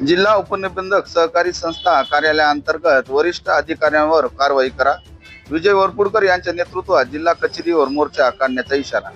जिल्हा उपनिबंधक सहकारी संस्था कार्यालयाअंतर्गत वरिष्ठ अधिकाऱ्यांवर कारवाई करा. विजय वरपुडकर यांच्या नेतृत्वात जिल्हा कचेरीवर मोर्चा काढण्याचा इशारा.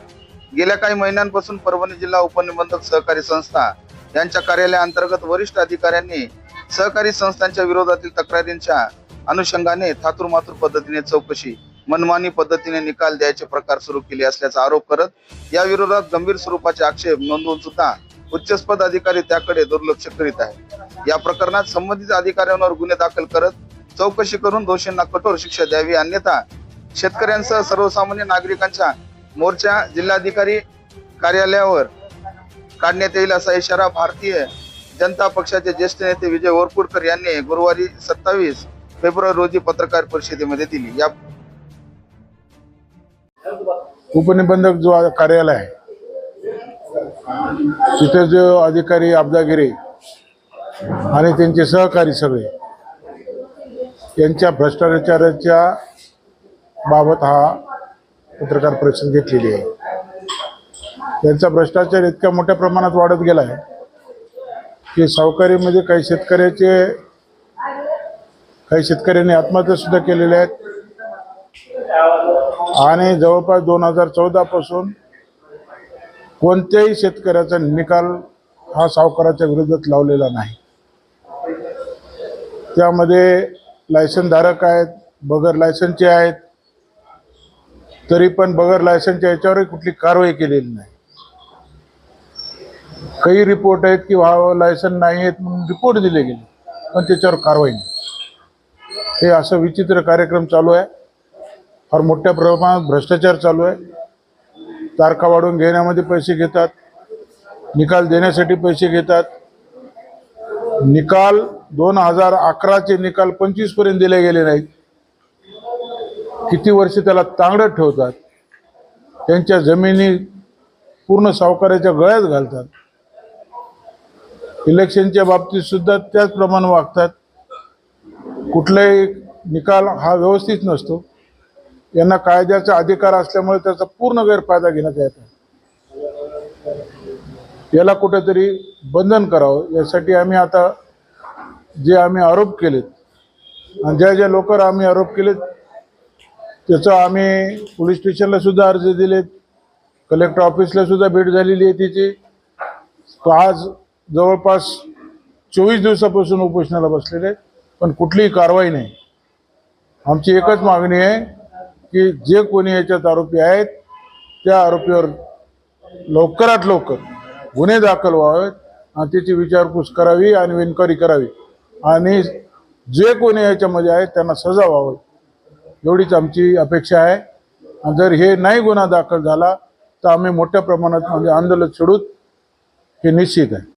गेल्या काही महिन्यांपासून परभणी जिल्हा उपनिबंधक सहकारी संस्था यांच्या कार्यालयाअंतर्गत वरिष्ठ अधिकाऱ्यांनी सहकारी संस्थांच्या विरोधातील तक्रारींच्या अनुषंगाने थातुरमातुर पद्धतीने चौकशी मनमानी पद्धतीने निकाल द्यायचे प्रकार सुरू केले असल्याचा आरोप करत या विरोधात गंभीर स्वरूपाचे आक्षेप नोंदवून सुद्धा उच्चस्पद अधिकारी त्याकडे दुर्लक्ष करीत आहे या प्रकरणात संबंधित अधिकाऱ्यांवर गुन्हे दाखल करत चौकशी करून दोषींना कठोर शिक्षा द्यावी. अन्यथा शेतकऱ्यांसह सर्वसामान्य नागरिकांच्या मोर्चा जिल्हाधिकारी कार्यालयावर काढण्यात येईल असा इशारा भारतीय जनता पक्षाचे ज्येष्ठ नेते विजय वरपुडकर यांनी गुरुवारी सत्तावीस फेब्रुवारी रोजी पत्रकार परिषदेमध्ये दिली. या उपनिबंधक जो कार्यालय आहे तिथे जो अधिकारी अब्दागिरी आणि त्यांचे सहकारी सगळे यांच्या भ्रष्टाचाराच्या बाबत हा पत्रकार परिषद घेतलेली आहे. त्यांचा भ्रष्टाचार इतक्या मोठ्या प्रमाणात वाढत गेला आहे की सावकारीमध्ये म्हणजे काही शेतकऱ्याचे काही शेतकऱ्यांनी आत्महत्यासुद्धा केलेल्या आहेत. आणि जवळपास दोन हजार चौदापासून कोणत्याही शेतकऱ्याचा निकाल हा सावकाराच्या विरोधात लावलेला नाही. त्यामध्ये लायसनधारक आहेत बगर लायसनचे आहेत तरी पण बगर लायसनच्या याच्यावरही कुठली कारवाई केलेली नाही. काही रिपोर्ट आहेत की व्हा लायसन नाही आहेत म्हणून रिपोर्ट दिले गेले पण त्याच्यावर कारवाई नाही. हे असं विचित्र कार्यक्रम चालू आहे. फार मोठ्या प्रमाणात भ्रष्टाचार चालू आहे. तारखा वाढवून घेण्यामध्ये पैसे घेतात. निकाल देण्यासाठी पैसे घेतात. निकाल दोन हजार अकराचे निकाल पंचवीसपर्यंत दिले गेले नाहीत. किती वर्ष त्याला तांगडत ठेवतात? त्यांच्या जमिनी पूर्ण सावकाराच्या गळ्यात घालतात. इलेक्शनच्या बाबतीत सुद्धा त्याचप्रमाणे वागतात. कुठलाही निकाल हा व्यवस्थित नसतो. यांना कायद्याचा अधिकार असल्यामुळे त्याचा पूर्ण गैरफायदा घेण्यात येत आहे. याला कुठेतरी बंधन करावं यासाठी आम्ही आता जे आम्ही आरोप केलेत आणि ज्या ज्या लोकांवर आम्ही आरोप केलेत त्याचा आम्ही पोलीस स्टेशनला सुद्धा अर्ज दिलेत कलेक्टर ऑफिसला सुद्धा भेट झालेली आहे तिची. तो आज जवळपास चोवीस दिवसापासून उपोषणाला बसलेले आहेत पण कुठलीही कारवाई नाही. आमची एकच मागणी आहे की जे कोणी याच्यात आरोपी आहेत त्या आरोपीवर लवकरात लवकर गुन्हे दाखल व्हावेत आणि त्याची विचारपूस करावी आणि इन्क्वायरी करावी. आणि जे कोणी याच्यामध्ये आहेत त्यांना सजा व्हावी. एवढीच आमची अपेक्षा आहे. आणि जर हे नाही गुन्हा दाखल झाला तर आम्ही मोठ्या प्रमाणात म्हणजे आंदोलन सोडूत हे निश्चित आहे.